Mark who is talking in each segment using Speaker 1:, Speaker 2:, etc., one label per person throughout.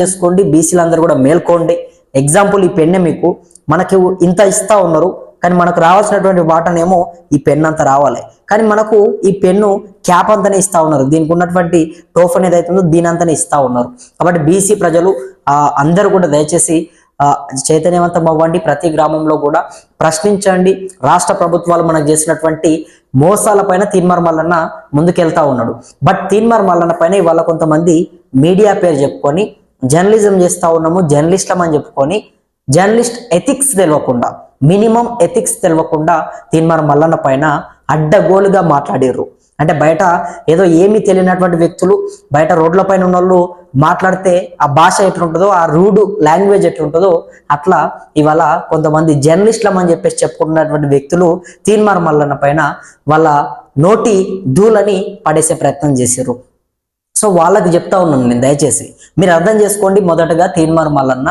Speaker 1: చేసుకోండి బీసీలు అందరూ కూడా మేల్కోండి. ఎగ్జాంపుల్ ఈ పెన్నే మీకు. మనకి ఇంత ఇస్తా ఉన్నారు కానీ మనకు రావాల్సినటువంటి వాటనేమో ఈ పెన్ అంత రావాలి. కానీ మనకు ఈ పెన్ను క్యాప్ అంతనే ఇస్తా ఉన్నారు. దీనికి ఉన్నటువంటి టోఫ్ అనేది అవుతుందో దీని అంతనే ఇస్తా ఉన్నారు. కాబట్టి బీసీ ప్రజలు అందరూ కూడా దయచేసి చైతన్యవంతం అవ్వండి. ప్రతి గ్రామంలో కూడా ప్రశ్నించండి. రాష్ట్ర ప్రభుత్వాలు మనకు చేసినటువంటి మోసాల పైన తీన్మార్ మల్లన్న ముందుకెళ్తా ఉన్నాడు. బట్ తీన్మార్ మల్లన్న పైన ఇవాళ కొంతమంది మీడియా పేరు చెప్పుకొని జర్నలిజం చేస్తా ఉన్నాము జర్నలిస్టం అని చెప్పుకొని జర్నలిస్ట్ ఎథిక్స్ తెలియకుండా మినిమం ఎథిక్స్ తెలియకుండా తీన్మార్ మల్లన్న పైన అడ్డగోలుగా మాట్లాడారు అంటే బయట ఏదో ఏమీ తెలియనటువంటి వ్యక్తులు బయట రోడ్ల పైన ఉన్న వాళ్ళు మాట్లాడితే ఆ భాష ఎట్లుంటుందో ఆ రూడు లాంగ్వేజ్ ఎట్లుంటుందో అట్లా ఇవాళ కొంతమంది జర్నలిస్టులం అని చెప్పేసి చెప్పుకుంటున్నటువంటి వ్యక్తులు తీన్మార్ మల్లన్న పైన వాళ్ళ నోటి ధూలని పడేసే ప్రయత్నం చేశారు సో వాళ్ళకి చెప్తా ఉన్నాను నేను దయచేసి. మీరు అర్థం చేసుకోండి మొదటగా తీన్మార్ మల్లన్న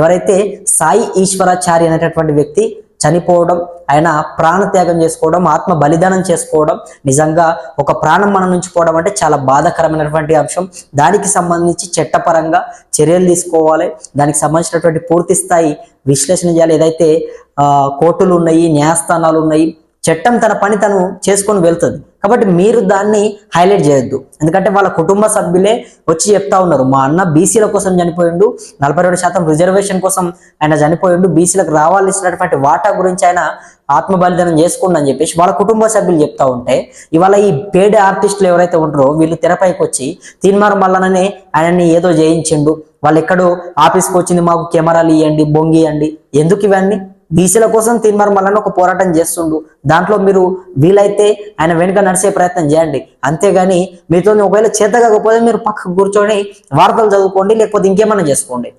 Speaker 1: ఎవరైతే సాయి ఈశ్వరాచారి అనేటటువంటి వ్యక్తి చనిపోవడం ఆయన ప్రాణత్యాగం చేసుకోవడం ఆత్మ బలిదానం చేసుకోవడం నిజంగా ఒక ప్రాణం మన నుంచి పోవడం అంటే చాలా బాధాకరమైనటువంటి అంశం. దానికి సంబంధించి చట్టపరంగా చర్యలు తీసుకోవాలి. దానికి సంబంధించినటువంటి పూర్తి స్థాయి విశ్లేషణ చేయాలి. ఏదైతే కోర్టులు ఉన్నాయి న్యాయస్థానాలు ఉన్నాయి చట్టం తన పని తను చేసుకొని వెళ్తుంది. కాబట్టి మీరు దాన్ని హైలైట్ చేయొద్దు. ఎందుకంటే వాళ్ళ కుటుంబ సభ్యులే వచ్చి చెప్తా ఉన్నారు మా అన్న బీసీల కోసం చనిపోయిండు నలభై రెండు శాతం రిజర్వేషన్ కోసం ఆయన చనిపోయిండు బీసీలకు రావాల్సినటువంటి వాటా గురించి ఆయన ఆత్మ బలిదానం చేసుకోండి అని చెప్పేసి వాళ్ళ కుటుంబ సభ్యులు చెప్తా ఉంటే ఇవాళ ఈ పేడ్ ఆర్టిస్టులు ఎవరైతే ఉంటారో వీళ్ళు తెరపైకి వచ్చి తీన్మార్ మల్లననే ఆయనని ఏదో జయించిండు. వాళ్ళు ఎక్కడో ఆఫీస్కి వచ్చింది మాకు కెమెరాలు ఇవ్వండి బొంగి ఇవ్వండి ఎందుకు ఇవన్నీ? బీసీల కోసం తీన్మార్ మల్లన్న ఒక పోరాటం చేస్తుండు. దాంట్లో మీరు వీలైతే ఆయన వెనుక నడిచే ప్రయత్నం చేయండి. అంతేగాని మీతో ఒకవేళ చేత కాకపోతే మీరు పక్కకు కూర్చొని వార్తలు చదువుకోండి లేకపోతే ఇంకేమైనా చేసుకోండి.